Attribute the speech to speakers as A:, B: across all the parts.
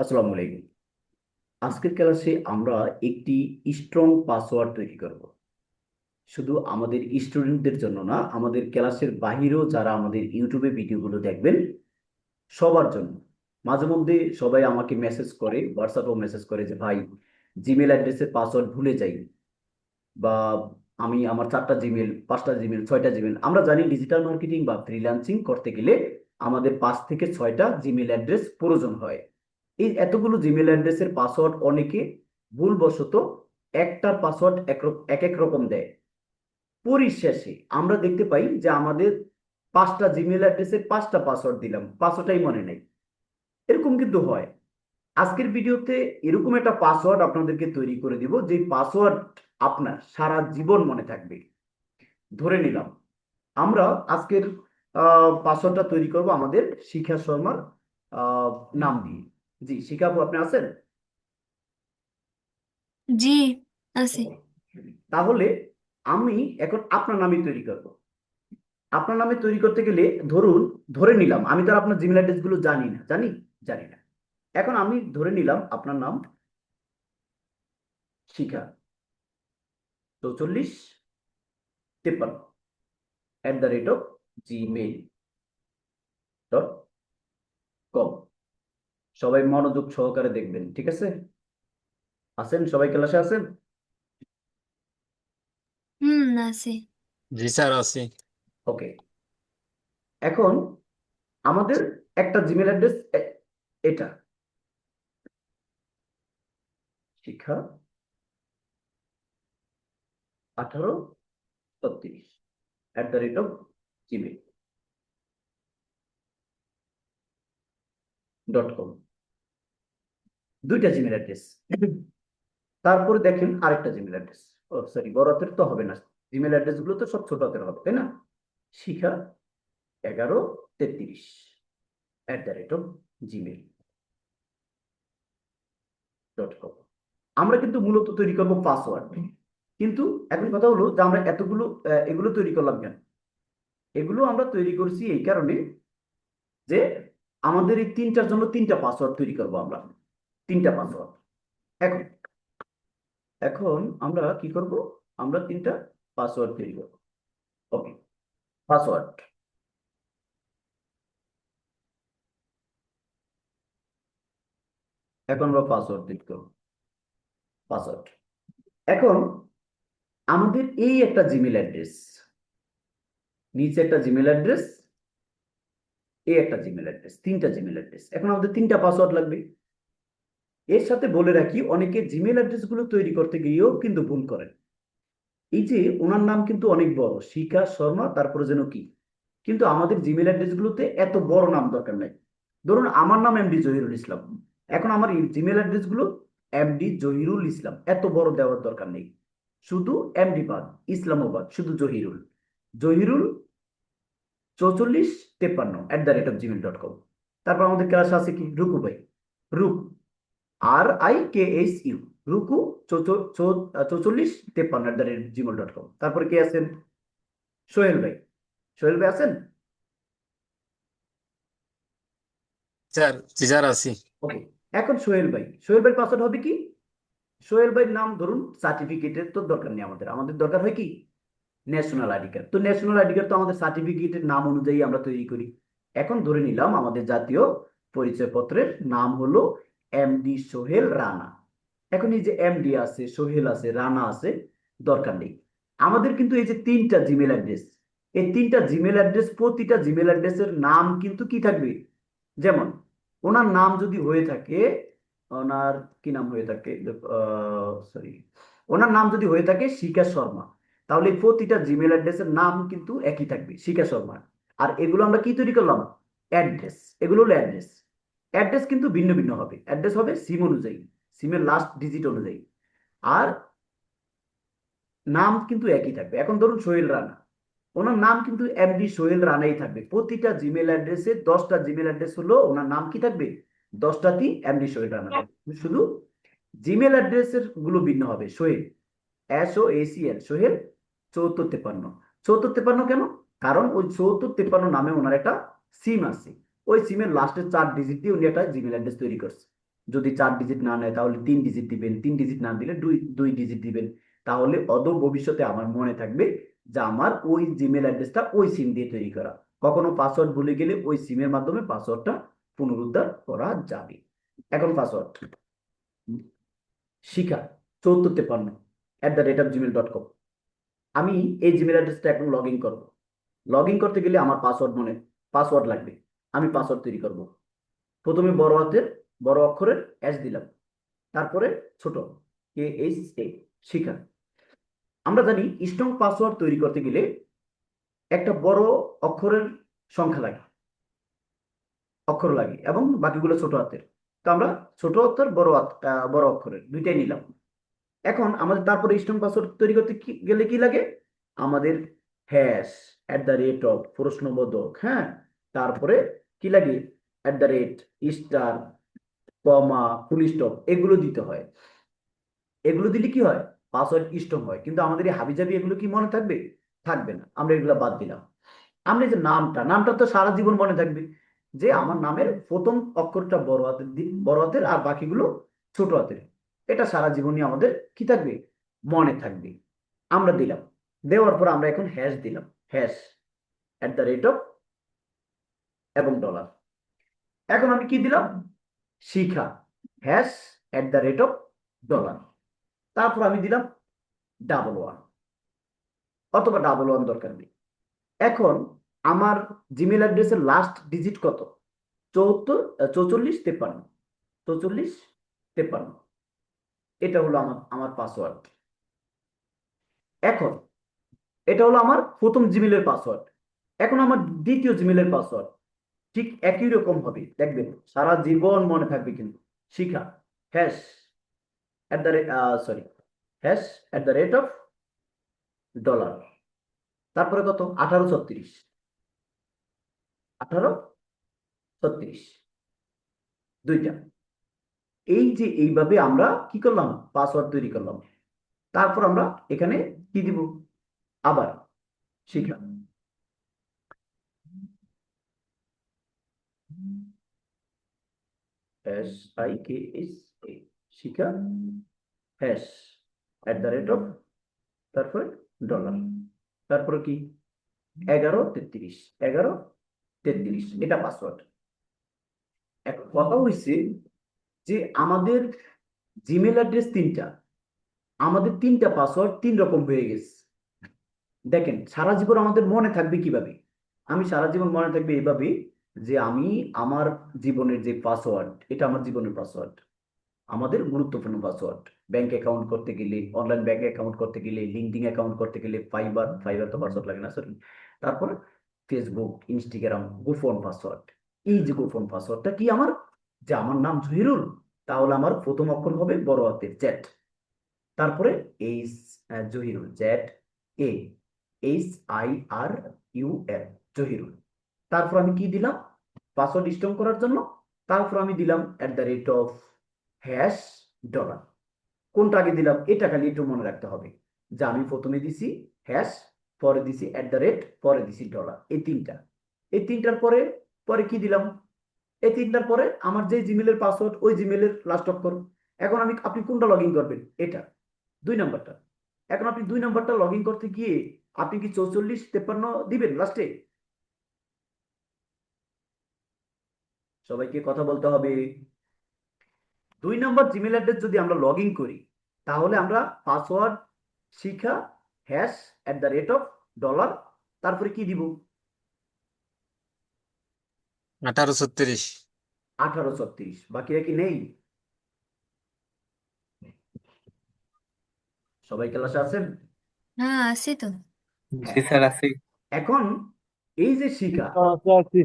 A: আসসালামু আলাইকুম। আজকের ক্লাসে আমরা একটি স্ট্রং পাসওয়ার্ড তৈরি করব। শুধু আমাদের স্টুডেন্টদের জন্য না, আমাদের ক্লাসের বাহিরেও যারা আমাদের ইউটিউবে ভিডিওগুলো দেখবেন, সবার জন্য। মাঝে মধ্যে সবাই আমাকে মেসেজ করে হোয়াটসঅ্যাপেও মেসেজ করে যে, ভাই জিমেল অ্যাড্রেসের পাসওয়ার্ড ভুলে যাই। বা আমি আমার চারটা জিমেল পাঁচটা জিমেল ছয়টা জিমেল আমরা জানি ডিজিটাল মার্কেটিং বা ফ্রিল্যান্সিং করতে গেলে আমাদের পাঁচ থেকে ছয়টা জিমেল অ্যাড্রেস প্রয়োজন হয়। এই এতগুলো জিমেল অ্যাড্রেসের পাসওয়ার্ড অনেকে ভুলবশত একটা পাসওয়ার্ড এক এক রকম দেয়। পরিশেষে আমরা দেখতে পাই যে আমাদের পাঁচটা জিমেল অ্যাড্রেসের পাঁচটা পাসওয়ার্ড দিলাম পাঁচটাই মনে নেই। এরকম কিন্তু হয়। আজকের ভিডিওতে এরকম একটা পাসওয়ার্ড আপনাদেরকে তৈরি করে দিব, যে পাসওয়ার্ড আপনার সারা জীবন মনে থাকবে। ধরে নিলাম, আমরা আজকের পাসওয়ার্ডটা তৈরি করব আমাদের শিখা শর্মার নাম দিয়ে। জি শিখা আপু আপনি আছেন?
B: জি আছে।
A: তাহলে আমি এখন আপনার নামে তৈরি করব। আপনার নামে তৈরি করতে গেলে ধরুন ধরে নিলাম আমি তো আপনার জিমেল অ্যাড্রেসগুলো জানি না জানি? জানি না। এখন আমি ধরে নিলাম আপনার নাম শিখা। চৌচল্লিশ তেপ্পান্ন at the rate of Gmail dot com সবাই মনোযোগ সহকারে দেখবেন ঠিক আছে? আছেন সবাই ক্লাসে আছেন
B: হুম আছে
C: জি স্যার আছি
A: ওকে। এখন আমাদের একটা জিমেল অ্যাড্রেস এটা। শিক্ষা আঠারো ছত্রিশ at the rate of Gmail dot com দুইটা জিমেল অ্যাড্রেস। তারপরে দেখেন আরেকটা জিমেল অ্যাড্রেস। ও সরি বড় হাতের তো হবে না। জিমেল অ্যাড্রেসগুলো তো সব ছোট হাতের হবে, তাই না? শিখা এগারো তেত্রিশ at the rate of Gmail dot com আমরা কিন্তু মূলত তৈরি করব পাসওয়ার্ড কিন্তু এখন কথা হলো যে আমরা এতগুলো এগুলো তৈরি করলাম কেন? এগুলো আমরা তৈরি করছি এই কারণে যে আমাদের এই তিনটার জন্য তিনটা পাসওয়ার্ড তৈরি করব আমরা। তিনটা পাসওয়ার্ড এখন এখন আমরা কি করব? আমরা তিনটা পাসওয়ার্ড তৈরি করব ওকে পাসওয়ার্ড এখন আমরা পাসওয়ার্ড তৈরি করব। পাসওয়ার্ড এখন আমাদের এই একটা জিমেল অ্যাড্রেস নিচে একটা জিমেল অ্যাড্রেস এই একটা জিমেল অ্যাড্রেস তিনটা জিমেল অ্যাড্রেস এখন আমাদের তিনটা পাসওয়ার্ড লাগবে। এর সাথে বলে রাখি, অনেকে জিমেল অ্যাড্রেসগুলো তৈরি করতে গিয়েও কিন্তু ভুল করেন। এই যে ওনার নাম কিন্তু অনেক বড়, শিখা শর্মা, তারপরে যেন কি? কিন্তু আমাদের জিমেল অ্যাড্রেস গুলোতে এত বড় নাম দরকার নাই। ধরুন আমার নাম এমডি জহিরুল ইসলাম। এখন আমার জিমেল অ্যাড্রেসগুলো এমডি জহিরুল ইসলাম। এত বড় দেওয়ার দরকার নেই। শুধু এমডি বাদ, ইসলামাবাদ, শুধু জহিরুল। জহিরুল চৌচল্লিশ তেপ্পান্ন at the rate of Gmail dot com তারপর আমাদের ক্লাস আছে কি? রুকু ভাই। Ruk. R I K H U Ruku চৌচল্লিশ তেপ্পান্ন at the rate Gmail dot com তারপরে কে আছেন? সোহেল ভাই। সোহেল ভাই আছেন?
C: স্যার জি স্যার আছি।
A: ওকে এখন সোহেল ভাই। সোহেল ভাই পাসওয়ার্ড হবে কি? সোহেল ভাইয়ের নাম ধরুন সার্টিফিকেটের তো দরকার নেই আমাদের। আমাদের দরকার হয় কি? ন্যাশনাল আইডি কার্ড তো ন্যাশনাল আইডি কার্ড তো আমাদের সার্টিফিকেটের নাম অনুযায়ী আমরা তৈরি করি। এখন ধরে নিলাম আমাদের জাতীয় পরিচয়পত্রের নাম হলো এমডি সোহেল রানা। এখন এই যে এমডি আছে, সোহেল আছে, রানা আছে, দরকার নেই। আমাদের কিন্তু এই যে তিনটা জিমেল অ্যাড্রেস এই তিনটা জিমেল অ্যাড্রেস প্রতিটা জিমেল অ্যাড্রেসের নাম কিন্তু কি থাকবে? যেমন, ওনার নাম যদি হয়ে থাকে, ওনার কি নাম হয়ে থাকে? সরি ওনার নাম যদি হয়ে থাকে শিখা শর্মা। তাহলে প্রতিটা জিমেল অ্যাড্রেসের নাম কিন্তু একই থাকবে, শিখা শর্মা আর এগুলো আমরা কি তৈরি করলাম? অ্যাড্রেস এগুলো হলো অ্যাড্রেস অ্যাড্রেস কিন্তু ভিন্ন ভিন্ন হবে। অ্যাড্রেস হবে সিম অনুযায়ী সিমের লাস্ট ডিজিট অনুযায়ী। আর নাম কিন্তু একই থাকবে। এখন ধরুন সোহেল রানা। ওনার নাম কিন্তু এমডি সোহেল রানাই থাকবে। প্রতিটা জিমেল অ্যাড্রেসে দশটা জিমেল অ্যাড্রেস হলো ওনার নাম কি থাকবে? দশটাতেই এমডি সোহেল রানা থাকবে। শুধু জিমেল অ্যাড্রেসেরগুলো ভিন্ন হবে। সোহেল এস ও এসিএল সোহেল চৌত্তর তেপান্ন। চৌত্তর তেপান্ন কেন? কারণ ওই চৌত্তর তেপান্ন নামে ওনার একটা সিম আছে। ওই সিমের লাস্টের চার ডিজিট দিয়ে উনি একটা জিমেল অ্যাড্রেস তৈরি করছে। যদি চার ডিজিট না নেয়, তাহলে তিন ডিজিট দিবেন। তিন ডিজিট না দিলে দুই দুই ডিজিট দিবেন। তাহলে অদূর ভবিষ্যতে আমার মনে থাকবে যে আমার ওই জিমেল অ্যাড্রেসটা ওই সিম দিয়ে তৈরি করা। কখনো পাসওয়ার্ড ভুলে গেলে ওই সিমের মাধ্যমে পাসওয়ার্ডটা পুনরুদ্ধার করা যাবে। এখন পাসওয়ার্ড শিখা চৌদ্দ তেপান্ন at the rate of Gmail dot com আমি এই জিমেল অ্যাড্রেসটা এখন লগ ইন করব। লগ ইন করতে গেলে আমার পাসওয়ার্ড মনে পাসওয়ার্ড লাগবে। আমি পাসওয়ার্ড তৈরি করব। প্রথমে বড় হাতের, বড় অক্ষরের এস দিলাম। তারপরে ছোট কে এইচ এ শিখা। আমরা জানি স্ট্রং পাসওয়ার্ড তৈরি করতে গেলে একটা বড় অক্ষরের সংখ্যা লাগে, অক্ষর লাগে এবং বাকিগুলো ছোট হাতের। তো আমরা ছোট হাতের বড় হাত বড় অক্ষরের দুইটাই নিলাম। এখন আমাদের তারপরে স্ট্রং পাসওয়ার্ড তৈরি করতে গেলে কি লাগে? আমাদের hash at the rate of প্রশ্নবোধক হ্যাঁ? তারপরে কি লাগে? At the rate star comma full stop এগুলো দিতে হয়। এগুলো দিলে কি হয়? পাসওয়ার্ড স্ট্রং হয়। কিন্তু আমাদের এই হাবিজাবি এগুলো কি মনে থাকবে? থাকবে না। আমরা এগুলো বাদ দিলাম। আমরা যে নামটা নামটা তো সারা জীবন মনে থাকবে। যে আমার নামের প্রথম অক্ষরটা বড় হাতের বড় হাতের আর বাকিগুলো ছোট হাতের। এটা সারা জীবনই আমাদের কি থাকবে? মনে থাকবে। আমরা দিলাম। দেওয়ার পর আমরা এখন হ্যাশ দিলাম। Hash at the rate of এবং ডলার। এখন আমি কি দিলাম? Shikha hash at the rate of dollar. তারপর আমি দিলাম ডাবল ওয়ান। অথবা ডাবল ওয়ান দরকার নেই। এখন আমার জিমেল অ্যাড্রেসের লাস্ট ডিজিট কত? চৌত্তর চৌচল্লিশ তেপান্ন চৌচল্লিশ তেপান্ন এটা হলো আমার আমার পাসওয়ার্ড এখন এটা হলো আমার প্রথম জিমেলের পাসওয়ার্ড এখন আমার দ্বিতীয় জিমেলের পাসওয়ার্ড ঠিক একই রকম হবে। দেখবেন, সারা জীবন মনে থাকবে কিন্তু। Shikha hash at the rate sorry hash at the rate of dollar তারপরে কত? আঠারো ছত্রিশ। আঠারো ছত্রিশ। দুইটা। এই যে এইভাবে আমরা কি করলাম? পাসওয়ার্ড তৈরি করলাম। তারপর আমরা এখানে কি দিব? আবার Shikha. S I K S Shikha hash at the rate of তারপরে ডলার তারপরে কি? এগারো তেত্রিশ এগারো তেত্রিশ, এটা পাসওয়ার্ড এখন কথা হয়েছে যে আমাদের জিমেল অ্যাড্রেস তিনটা, আমাদের তিনটা পাসওয়ার্ড তিন রকম হয়ে গেছে। দেখেন, সারা জীবন আমাদের মনে থাকবে কীভাবে? আমি সারা জীবন মনে থাকবে এইভাবে যে আমি আমার জীবনের যে পাসওয়ার্ড এটা আমার জীবনের পাসওয়ার্ড আমাদের গুরুত্বপূর্ণ পাসওয়ার্ড ব্যাংক অ্যাকাউন্ট করতে গেলে অনলাইন ব্যাংক অ্যাকাউন্ট করতে গেলে লিঙ্কডিন অ্যাকাউন্ট করতে গেলে ফাইবার ফাইবার তো পাসওয়ার্ড লাগে না সরি তারপর ফেসবুক ইনস্টাগ্রাম গোপন পাসওয়ার্ড এই যে গোপন পাসওয়ার্ডটা কি আমার? যে আমার নাম জহিরুল, তাহলে আমার প্রথম অক্ষর হবে বড় হাতের জেড তারপরে H Zahirul Z A H I R U L Zahirul. তারপর আমি কি দিলাম? পাসওয়ার্ড স্ট্রং করার জন্য তারপর আমি দিলাম at the rate of hash dollar কোনটা আগে দিলাম? এটা খালি একটু মনে রাখতে হবে। যে আমি প্রথমে দিছি হ্যাশ পরে দিছি অ্যাট দ্য রেট পরে দিছি ডলার এই তিনটা। এই তিনটার পরে পরে কি দিলাম? এই তিনটার পরে আমার যে জিমেলের পাসওয়ার্ড ওই জিমেলের লাস্ট অক্ষর। এখন আমি, আপনি কোনটা লগ করবেন? এটা। দুই নাম্বারটা। এখন আপনি দুই নাম্বারটা লগ করতে গিয়ে আপনি কি চৌচল্লিশ, তেপ্পান্ন দিবেন লাস্টে সবাইকে কথা বলতে হবে। দুই নম্বর জিমেল অ্যাড্রেস যদি আমরা লগ ইন করি তাহলে আমরা password Shikha hash at the rate of dollar তারপরে কি দিব?
C: আঠারো ছত্রিশ
A: আঠারো ছত্রিশ বাকিরা কি নেই? সবাই ক্লাসে আছেন?
B: হ্যাঁ আছে তো।
D: জি স্যার আছি।
A: এখন এই যে শিখা
E: আচ্ছা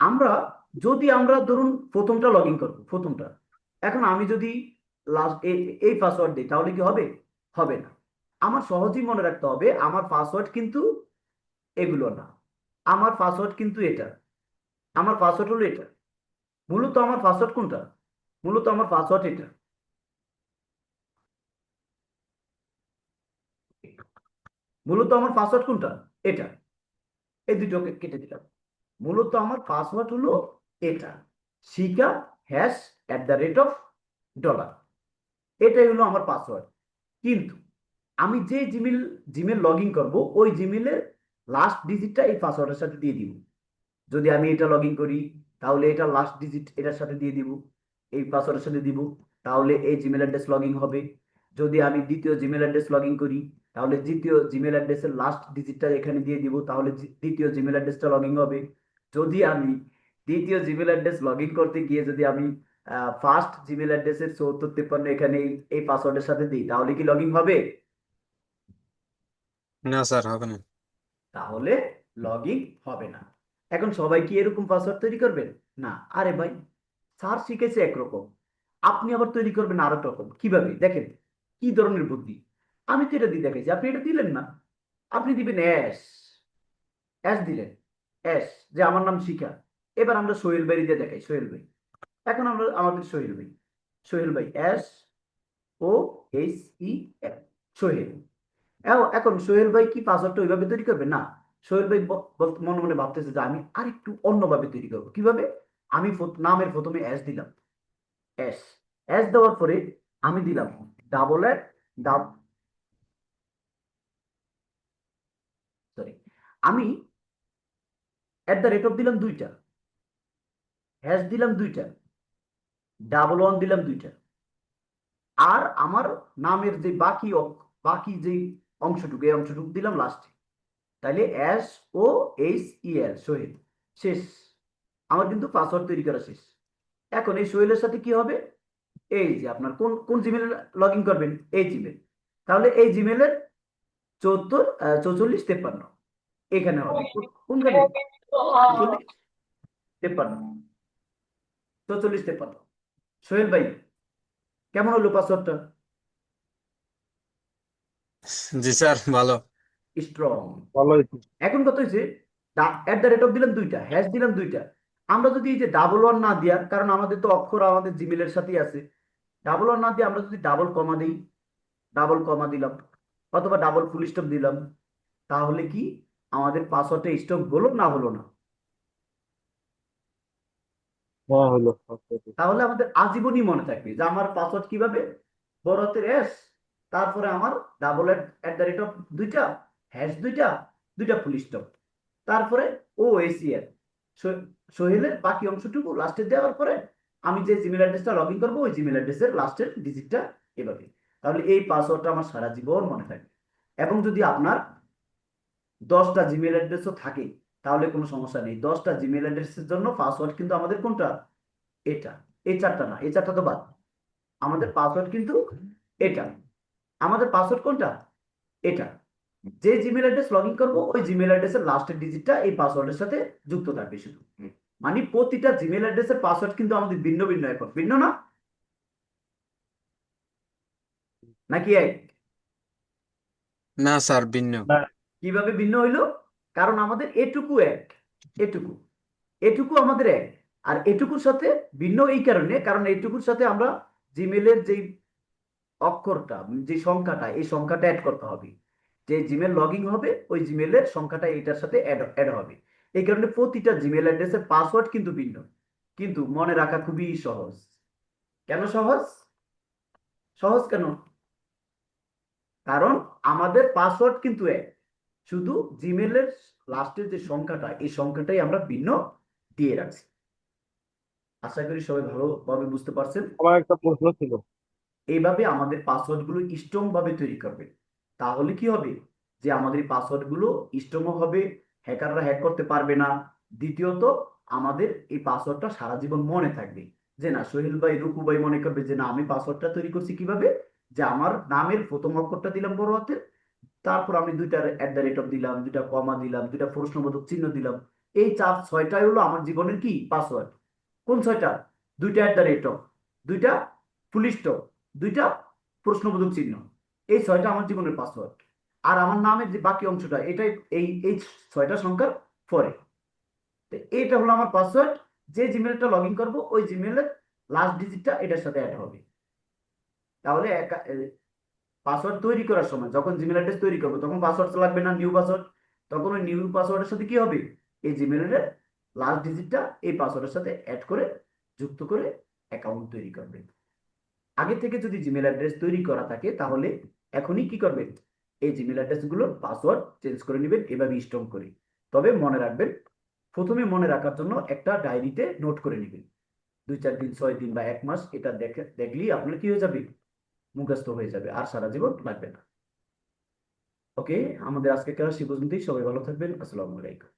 A: আমরা যদি আমরা ধরুন প্রথমটা লগ ইন করব, প্রথমটা। এখন আমি যদি লাস্ট এই পাসওয়ার্ড দিই, তাহলে কি হবে? হবে না। আমার সহজেই মনে রাখতে হবে, আমার পাসওয়ার্ড কিন্তু এগুলো না। আমার পাসওয়ার্ড কিন্তু এটা। আমার পাসওয়ার্ড হলো এটা। মূলত আমার পাসওয়ার্ড কোনটা? মূলত আমার পাসওয়ার্ড এটা। মূলত আমার পাসওয়ার্ড কোনটা? এটা। এই দুটোকে কেটে দিলাম। মূলত আমার পাসওয়ার্ড হলো এটা। Shikha hash at the rate of dollar এটাই হলো আমার পাসওয়ার্ড কিন্তু আমি যে জিমেল জিমেল লগ ইন করব, ওই জিমেলের লাস্ট ডিজিটটা এই পাসওয়ার্ডের সাথে দিয়ে দিব। যদি আমি এটা লগ ইন করি, তাহলে এটা লাস্ট ডিজিট এটার সাথে দিয়ে দিব। এই পাসওয়ার্ডের সাথে দিব, তাহলে এই জিমেল অ্যাড্রেস লগ ইন হবে। যদি আমি দ্বিতীয় জিমেল অ্যাড্রেস লগ ইন করি, তাহলে দ্বিতীয় জিমেল অ্যাড্রেসের লাস্ট ডিজিটটা এখানে দিয়ে দিব, তাহলে দ্বিতীয় জিমেল অ্যাড্রেসটা লগ ইন হবে। যদি আমি দ্বিতীয় জিমেল অ্যাড্রেস লগ ইন করতে গিয়ে যদি আমি ফার্স্ট জিমেল অ্যাড্রেসের চৌত্তর তিপ্পান্ন এখানে এই- পাসওয়ার্ডের সাথে দিই তাহলে কি লগ ইন হবে?
C: না স্যার হবে না।
A: তাহলে লগ ইন হবে না। এখন সবাই কি এরকম পাসওয়ার্ড তৈরি করবেন না। আরে ভাই স্যার শিখেছে একরকম। আপনি আবার তৈরি করবেন আরেক রকম। কীভাবে? দেখেন কি ধরনের বুদ্ধি? আমি তো এটা দিয়ে দেখাইছি। আপনি এটা দিলেন না। আপনি দিবেন অ্যাশ অ্যাশ দিলেন। অ্যাশ যে আমার নাম শিখা। এবার আমরা সোহেল ভাই দিয়ে দেখাই, সোহেল ভাই। এখন আমরা, আমাদের সোহেল ভাই। সোহেল ভাই S O H E L Sohel. এখন সোহেল ভাই কি পাসওয়ার্ডটা ওইভাবে তৈরি করবে? না, সোহেল ভাই মনে মনে ভাবতেছে যে আমি আরেকটু অন্যভাবে তৈরি করব। কীভাবে? আমি নামের প্রথমে অ্যাশ দিলাম। অ্যাশ অ্যাশ দেওয়ার পরে আমি দিলাম ডাবল এট ডাব সরি আমি এট দ্য রেট অফ দিলাম দুইটা। হ্যাশ দিলাম দুইটা ডাবল ওয়ান দিলাম দুইটা। আর আমার নামের যে বাকি বাকি যে অংশটুকু এই অংশটুকু দিলাম লাস্টে তাহলে S O H E L Sohel শেষ। আমার কিন্তু পাসওয়ার্ড তৈরি করা শেষ। এখন এই সোহেলের সাথে কি হবে? এই যে আপনার কোন কোন জিমেলে লগ ইন করবেন? এই জিমেল তাহলে এই জিমেলের চৌত্তর চৌচল্লিশ তেপ্পান্ন। এখানে হবে। কোন- কোনখানে? তেপ্পান্ন। চৌচল্লিশ তেপ্পান্ন সোহেল ভাই কেমন হলো পাসওয়ার্ডটা
C: জি স্যার ভালো।
A: স্ট্রং
D: ভালো
A: এখন কত হয়েছে? অ্যাট দ্য রেট অফ দিলাম দুইটা হ্যাশ দিলাম দুইটা। আমরা যদি এই যে ডাবল ওয়ান না দিয়া কারণ আমাদের তো অক্ষর আমাদের জিমেলের সাথেই আছে ডাবল ওয়ান না দিয়ে আমরা যদি ডাবল কমা দিই ডাবল কমা দিলাম অথবা ডাবল ফুল স্টপ দিলাম তাহলে কি আমাদের পাসওয়ার্ডটা স্টপ হলো না হলো না?
D: হ্যাঁ হলো আচ্ছা, আচ্ছা।
A: তাহলে আমাদের আজীবনই মনে থাকবে যে আমার পাসওয়ার্ড কীভাবে? বড় হাতের এস তারপরে আমার double at the rate of দুইটা হ্যাশ দুইটা দুইটা ফুল স্টপ তারপরে ও এসিএল সোহেলের বাকি অংশটুকু লাস্টে দেওয়ার পরে আমি যে জিমেল অ্যাড্রেসটা লগ ইন করব ওই জিমেল অ্যাড্রেসের লাস্টের ডিজিটটা এভাবে। তাহলে এই পাসওয়ার্ডটা আমার সারা জীবন মনে থাকবে। এবং যদি আপনার দশটা জিমেল অ্যাড্রেসও থাকে তাহলে কোনো সমস্যা নেই। দশটা জিমেল অ্যাড্রেসের জন্য পাসওয়ার্ড কিন্তু আমাদের কোনটা? এটা। এই চারটা না এই চারটা তো বাদ। আমাদের পাসওয়ার্ড কিন্তু এটা। আমাদের পাসওয়ার্ড কোনটা? এটা। যে জিমেল অ্যাড্রেস লগ ইন করব ওই জিমেল অ্যাড্রেসের লাস্টের ডিজিটটা এই পাসওয়ার্ডের সাথে যুক্ত থাকবে শুধু। মানে প্রতিটা জিমেল অ্যাড্রেসের পাসওয়ার্ড কিন্তু আমাদের ভিন্ন ভিন্ন এখন ভিন্ন না? নাকি এক?
C: না স্যার ভিন্ন।
A: কীভাবে ভিন্ন হইল? কারণ আমাদের এটুকু এক, এটুকু এটুকু আমাদের এক। আর এটুকুর সাথে ভিন্ন এই কারণে, কারণ এটুকুর সাথে আমরা জিমেলের যেই অক্ষরটা, যে সংখ্যাটা, এই সংখ্যাটা অ্যাড করতে হবে। যে জিমেল লগ হবে, ওই জিমেলের সংখ্যাটা এটার সাথে অ্যাড অ্যাড হবে। এই কারণে প্রতিটা জিমেল অ্যাড্রেসের পাসওয়ার্ড কিন্তু ভিন্ন। কিন্তু মনে রাখা খুবই সহজ। কেন সহজ? সহজ কেন? কারণ আমাদের পাসওয়ার্ড কিন্তু এক। শুধু জিমেলের লাস্টের যে সংখ্যাটা এই সংখ্যাটাই আমরা ভিন্ন দিয়ে রাখছি। আশা করি সবাই ভালোভাবে বুঝতে পারছেন।
D: আমার একটা প্রশ্ন ছিল।
A: এইভাবে আমাদের পাসওয়ার্ডগুলো স্ট্রং ভাবে তৈরি করবে। তাহলে কি হবে? যে আমাদের পাসওয়ার্ডগুলো স্ট্রং হবে হ্যাকাররা হ্যাক করতে পারবে না। দ্বিতীয়ত আমাদের এই পাসওয়ার্ডটা সারা জীবন মনে থাকবে। যে না সোহেল ভাই রুকু ভাই মনে করবে যে না আমি পাসওয়ার্ডটা তৈরি করছি কীভাবে? যে আমার নামের প্রথম অক্ষরটা দিলাম বড় হাতের তারপর আমি দুইটা অ্যাট দ্য রেট অফ দিলাম, দুইটা কমা দিলাম, দুইটা প্রশ্নবোধক চিহ্ন দিলাম। এই চার, ছয়টাই হলো আমার জীবনের কি? পাসওয়ার্ড কোন ছয়টা? দুইটা অ্যাট দ্য রেট অফ দুইটা স্টপ দুইটা প্রশ্নবোধক চিহ্ন। এই ছয়টা আমার জীবনের পাসওয়ার্ড আর আমার নামের যে বাকি অংশটা, এটাই এই এই ছয়টা সংখ্যার পরে। এটা হলো আমার পাসওয়ার্ড যে জিমেলটা লগ ইন করব, ওই জিমেলের লাস্ট ডিজিটটা এটার সাথে অ্যাড হবে। তাহলে পাসওয়ার্ড তৈরি করার সময়, যখন জিমেল অ্যাড্রেস তৈরি করব, তখন পাসওয়ার্ড লাগবে না নিউ পাসওয়ার্ড তখন ওই নিউ পাসওয়ার্ডের সাথে কি হবে? এই জিমেলের লাস্ট ডিজিটটা এই পাসওয়ার্ডের সাথে অ্যাড করে, যুক্ত করে অ্যাকাউন্ট তৈরি করবে। আগে থেকে যদি জিমেল অ্যাড্রেস তৈরি করা থাকে, তাহলে এখনই কি করবেন এই জিমেল অ্যাড্রেসগুলোর পাসওয়ার্ড চেঞ্জ করে নেবেন, এভাবে স্ট্রং করে। তবে মনে রাখবেন, প্রথমে মনে রাখার জন্য একটা ডায়েরিতে নোট করে নেবেন। দুই চার দিন, ছয় দিন বা এক মাস এটা দেখে দেখলেই আপনার কি হয়ে যাবে? মুখস্থ হয়ে যাবে, আর সারা জীবন লাগবে না। ওকে আমাদের আজকে ক্লাস সে পর্যন্তই। সবাই ভালো থাকবেন। আসসালামু আলাইকুম।